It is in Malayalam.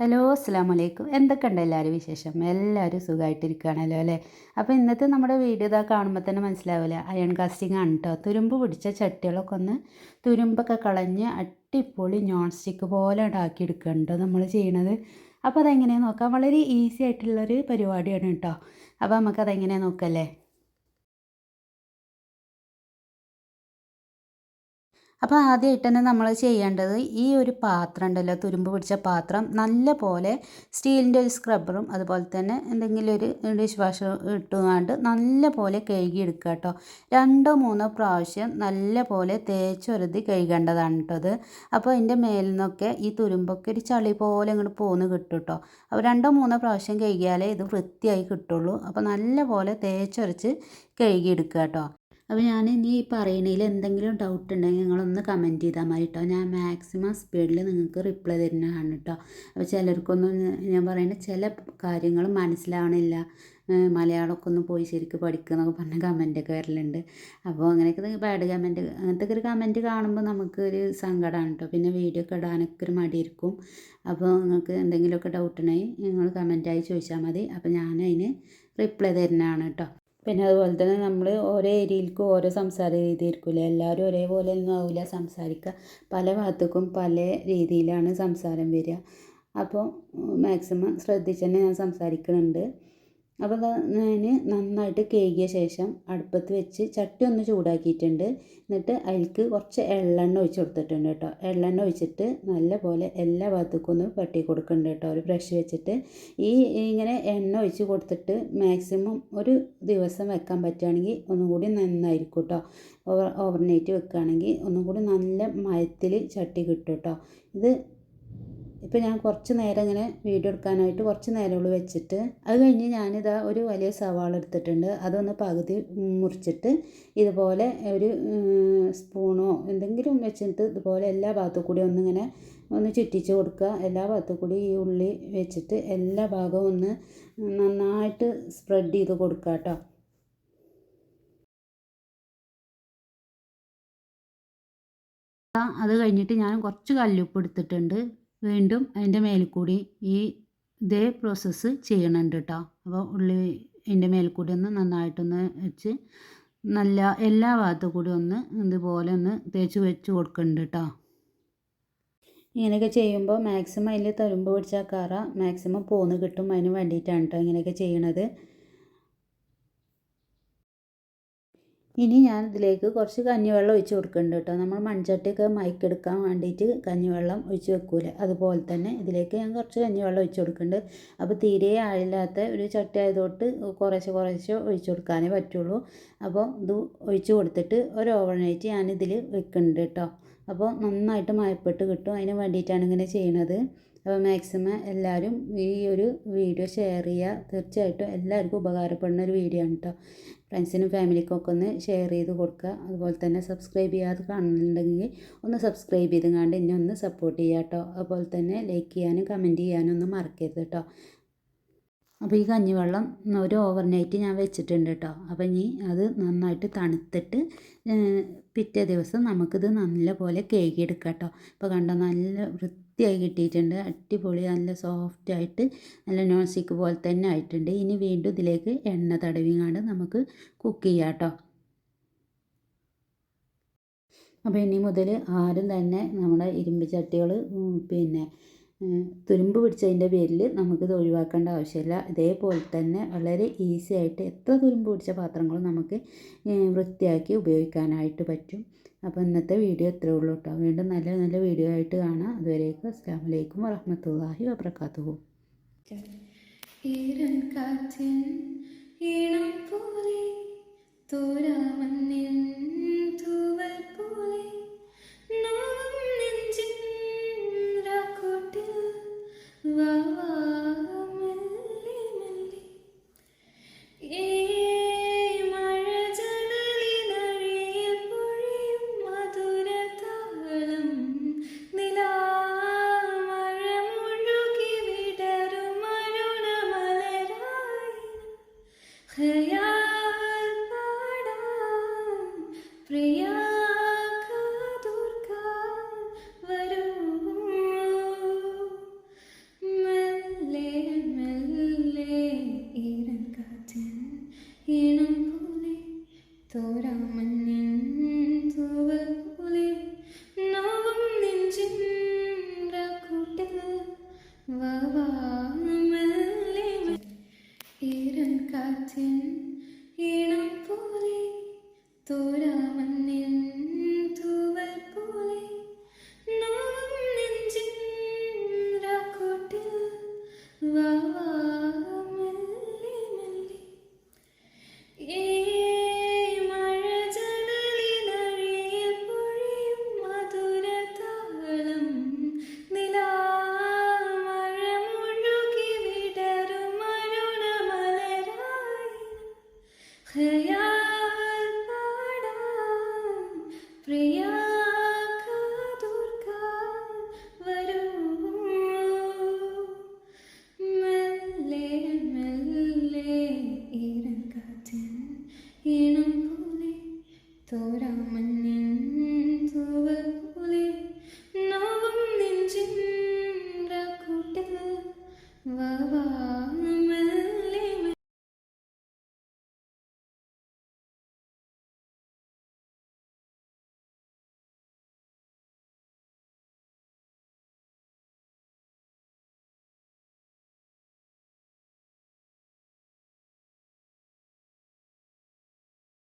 ഹലോ അസ്സാം വലൈക്കും എന്തൊക്കെയുണ്ട് എല്ലാവരും വിശേഷം? എല്ലാവരും സുഖമായിട്ടിരിക്കുകയാണല്ലോ അല്ലേ? അപ്പോൾ ഇന്നത്തെ നമ്മുടെ വീഡിയോ ഇതാ കാണുമ്പോൾ തന്നെ മനസ്സിലാവില്ല? അയൺ കാസ്റ്റിംഗ് ആണ് കേട്ടോ തുരുമ്പ് പിടിച്ച ചട്ടികളൊക്കെ ഒന്ന് തുരുമ്പൊക്കെ കളഞ്ഞ് അട്ടിപ്പൊളി നോൺ സ്റ്റിക്ക് പോലെ ഉണ്ടാക്കിയെടുക്കുന്നുണ്ട് നമ്മൾ ചെയ്യണത്. അപ്പോൾ അതെങ്ങനെയാണ് നോക്കാം? വളരെ ഈസി ആയിട്ടുള്ളൊരു പരിപാടിയാണ് കേട്ടോ അപ്പോൾ നമുക്കതെങ്ങനെയാണ് നോക്കല്ലേ? അപ്പോൾ ആദ്യമായിട്ട് തന്നെ നമ്മൾ ചെയ്യേണ്ടത് ഈ ഒരു പാത്രം ഉണ്ടല്ലോ തുരുമ്പ് പിടിച്ച പാത്രം. നല്ല പോലെ സ്റ്റീലിന്റെ ഒരു സ്ക്രബ്ബറും അതുപോലെ തന്നെ എന്തെങ്കിലും ഒരു ഡിഷ് വാഷർ ഇട്ടുകൊണ്ട് നല്ല പോലെ കഴുകി എടുക്കുക കേട്ടോ രണ്ടോ മൂന്നോ പ്രാവശ്യം നല്ല പോലെ തേച്ചൊരുതി കഴുകേണ്ടതാണ് കേട്ടോ അപ്പോൾ അതിന്റെ മേലിൽ നിന്നൊക്കെ ഈ തുരുമ്പൊക്കെ ഒരു ചളി പോലെ ഇങ്ങോട്ട് പോന്ന് കിട്ടും കേട്ടോ അപ്പോൾ രണ്ടോ മൂന്നോ പ്രാവശ്യം കഴുകിയാലേ ഇത് വൃത്തിയായി കിട്ടുള്ളൂ. അപ്പോൾ നല്ല പോലെ തേച്ചൊരച്ച് കഴുകിയെടുക്കുക കേട്ടോ അപ്പോൾ ഞാൻ ഇനി ഈ പറയണതിൽ എന്തെങ്കിലും ഡൗട്ട് ഉണ്ടെങ്കിൽ നിങ്ങളൊന്ന് കമന്റ് ചെയ്താൽ മതി കേട്ടോ ഞാൻ മാക്സിമം സ്പീഡിൽ നിങ്ങൾക്ക് റിപ്ലൈ തരുന്നതാണ് കേട്ടോ അപ്പോൾ ചിലർക്കൊന്നും ഞാൻ പറയുന്നത് ചില കാര്യങ്ങൾ മനസ്സിലാവണില്ല. മലയാളമൊക്കെ ഒന്ന് പോയി ശരിക്കും പഠിക്കുക എന്നൊക്കെ പറഞ്ഞ കമന്റൊക്കെ വരലുണ്ട്. അപ്പോൾ അങ്ങനെയൊക്കെ ബാഡ് കമന്റ് അങ്ങനത്തെ ഒരു കമന്റ് കാണുമ്പോൾ നമുക്കൊരു സങ്കടമാണ് കേട്ടോ പിന്നെ വീഡിയോ ഒക്കെ ഇടാനൊക്കെ ഒരു മടിയിരിക്കും അപ്പോൾ നിങ്ങൾക്ക് എന്തെങ്കിലുമൊക്കെ ഡൗട്ട് ഉണ്ടെങ്കിൽ നിങ്ങൾ കമന്റായി ചോദിച്ചാൽ മതി. അപ്പോൾ ഞാൻ ഞാനതിന് റിപ്ലൈ തരുന്നതാണ് കേട്ടോ പിന്നെ അതുപോലെ തന്നെ നമ്മൾ ഓരോ ഏരിയയിലേക്കും ഓരോ സംസാര രീതി ആയിരിക്കില്ല എല്ലാവരും ഒരേപോലെ ഒന്നും ആവില്ല സംസാരിക്കുക പല ഭാഗത്തേക്കും പല രീതിയിലാണ് സംസാരം വരിക. അപ്പോൾ മാക്സിമം ശ്രദ്ധിച്ച് തന്നെ ഞാൻ സംസാരിക്കുന്നുണ്ട് അപ്പോൾ ഞാൻ നന്നായിട്ട് കേകിയ ശേഷം അടുപ്പത്ത് വെച്ച് ചട്ടി ഒന്ന് ചൂടാക്കിയിട്ടുണ്ട്. എന്നിട്ട് അതിലേക്ക് കുറച്ച് എള്ളെണ്ണ ഒഴിച്ച് കൊടുത്തിട്ടുണ്ട് കേട്ടോ. എള്ളെണ്ണ ഒഴിച്ചിട്ട് നല്ല പോലെ എല്ലാ ഭാഗത്തേക്കും ഒന്ന് പട്ടി കൊടുക്കുന്നുണ്ട് കേട്ടോ. ഒരു ബ്രഷ് വെച്ചിട്ട് ഈ ഇങ്ങനെ എണ്ണ ഒഴിച്ച് കൊടുത്തിട്ട് മാക്സിമം ഒരു ദിവസം വെക്കാൻ പറ്റുകയാണെങ്കിൽ ഒന്നും കൂടി നന്നായിരിക്കും കേട്ടോ. ഓവർ ഓവർനൈറ്റ് വെക്കുകയാണെങ്കിൽ ഒന്നും കൂടി നല്ല മയത്തിൽ ചട്ടി കിട്ടും കേട്ടോ. ഇത് ഇപ്പോൾ ഞാൻ കുറച്ച് നേരം ഇങ്ങനെ വീഡിയോ എടുക്കാനായിട്ട് കുറച്ച് നേരമുള്ളൂ വെച്ചിട്ട് അത് കഴിഞ്ഞ് ഞാനിതാ ഒരു വലിയ സവാള എടുത്തിട്ടുണ്ട്. അതൊന്ന് പകുതി മുറിച്ചിട്ട് ഇതുപോലെ ഒരു സ്പൂണോ എന്തെങ്കിലും വെച്ചിട്ട് ഇതുപോലെ എല്ലാ ഭാഗത്തു കൂടി ഒന്നിങ്ങനെ ഒന്ന് ചുറ്റിച്ച് കൊടുക്കുക. എല്ലാ ഭാഗത്തു കൂടി ഈ ഉള്ളി വെച്ചിട്ട് എല്ലാ ഭാഗവും ഒന്ന് നന്നായിട്ട് സ്പ്രെഡ് ചെയ്ത് കൊടുക്കുക കേട്ടോ. അത് കഴിഞ്ഞിട്ട് ഞാൻ കുറച്ച് കല്ലുപ്പ് എടുത്തിട്ടുണ്ട്. വീണ്ടും അതിന്റെ മേലിൽ കൂടി ഈ ഇതേ പ്രോസസ്സ് ചെയ്യണുണ്ട് കേട്ടോ അപ്പോൾ ഉള്ളി അതിന്റെ മേലിൽ കൂടി ഒന്ന് നന്നായിട്ടൊന്ന് വെച്ച് നല്ല എല്ലാ ഭാഗത്തു കൂടി ഒന്ന് ഇതുപോലെ ഒന്ന് തേച്ച് വെച്ച് കൊടുക്കുന്നുണ്ട് കേട്ടോ ഇങ്ങനെയൊക്കെ ചെയ്യുമ്പോൾ മാക്സിമം അതിൽ തരുമ്പ് പിടിച്ച കറ മാക്സിമം പോന്ന് കിട്ടും അതിന് വേണ്ടിയിട്ടാണ് കേട്ടോ ഇങ്ങനെയൊക്കെ ചെയ്യണത്. ഇനി ഞാൻ ഇതിലേക്ക് കുറച്ച് കഞ്ഞിവെള്ളം ഒഴിച്ച് കൊടുക്കുന്നുണ്ട് കേട്ടോ. നമ്മൾ മൺചട്ടിയൊക്കെ മയക്കെടുക്കാൻ വേണ്ടിയിട്ട് കഞ്ഞിവെള്ളം ഒഴിച്ച് വെക്കൂല? അതുപോലെ തന്നെ ഇതിലേക്ക് ഞാൻ കുറച്ച് കഞ്ഞിവെള്ളം ഒഴിച്ച് കൊടുക്കുന്നുണ്ട് അപ്പോൾ തീരെ ആഴില്ലാത്ത ഒരു ചട്ടി ആയതുകൊണ്ട് കുറേശ്ശെ കുറേശ്ശെ ഒഴിച്ച് കൊടുക്കാനേ പറ്റുള്ളൂ. അപ്പോൾ ഇത് ഒഴിച്ച് കൊടുത്തിട്ട് ഒരു ഓവർനൈറ്റ് ഞാനിതിൽ വെക്കുന്നുണ്ട് കേട്ടോ. അപ്പോൾ നന്നായിട്ട് മയപ്പെട്ട് കിട്ടും. അതിന് വേണ്ടിയിട്ടാണ് ഇങ്ങനെ ചെയ്യണത്. അപ്പോൾ മാക്സിമം എല്ലാവരും ഈ ഒരു വീഡിയോ ഷെയർ ചെയ്യുക. തീർച്ചയായിട്ടും എല്ലാവർക്കും ഉപകാരപ്പെടുന്ന ഒരു വീഡിയോ ആണ് കേട്ടോ ഫ്രണ്ട്സിനും ഫാമിലിക്കും ഒക്കെ ഒന്ന് ഷെയർ ചെയ്ത് കൊടുക്കുക. അതുപോലെ തന്നെ സബ്സ്ക്രൈബ് ചെയ്യാതെ കാണുന്നുണ്ടെങ്കിൽ ഒന്ന് സബ്സ്ക്രൈബ് ചെയ്ത് കണ്ട് എന്നെ ഒന്ന് സപ്പോർട്ട് ചെയ്യുക കേട്ടോ അതുപോലെ തന്നെ ലൈക്ക് ചെയ്യാനും കമന്റ് ചെയ്യാനും ഒന്നും മറക്കരുത് കേട്ടോ അപ്പോൾ ഈ കഞ്ഞിവെള്ളം ഒരു ഓവർനൈറ്റ് ഞാൻ വെച്ചിട്ടുണ്ട് കേട്ടോ അപ്പോൾ ഇനി അത് നന്നായിട്ട് തണുത്തിട്ട് പിറ്റേ ദിവസം നമുക്കിത് നല്ല പോലെ കേക്കിയെടുക്കാം കേട്ടോ ഇപ്പോൾ കണ്ടോ നല്ല വൃത്തിയായി കിട്ടിയിട്ടുണ്ട്. അടിപൊളി നല്ല സോഫ്റ്റ് ആയിട്ട് നല്ല നോൺ സ്റ്റിക്ക് പോലെ തന്നെ ആയിട്ടുണ്ട്. ഇനി വീണ്ടും ഇതിലേക്ക് എണ്ണ തടവിങ്ങാണ്ട് നമുക്ക് കുക്ക് ചെയ്യാം കേട്ടോ അപ്പോൾ ഇനി മുതൽ ആരും തന്നെ നമ്മുടെ ഇരുമ്പ് ചട്ടികൾ പിന്നെ തുരുമ്പ് പിടിച്ചതിന്റെ പേരിൽ നമുക്കിത് ഒഴിവാക്കേണ്ട ആവശ്യമില്ല. ഇതേപോലെ തന്നെ വളരെ ഈസി ആയിട്ട് എത്ര തുരുമ്പ് പിടിച്ച പാത്രങ്ങളും നമുക്ക് വൃത്തിയാക്കി ഉപയോഗിക്കാനായിട്ട് പറ്റും. അപ്പോൾ ഇന്നത്തെ വീഡിയോ ഇത്രേ ഉള്ളൂ കേട്ടോ. വീണ്ടും നല്ല നല്ല വീഡിയോ ആയിട്ട് കാണാം. അതുവരേക്കും അസ്സാം വലൈക്കും വറഹമത്തല്ലാഹി വബർക്കാത്തു ഈണം പോലെ Yeah. ചോരാമന്നിൻ തൂവൽ പോലെ നെഞ്ചിൻ രാക്കോട്ടിൽ വാവാ Hey.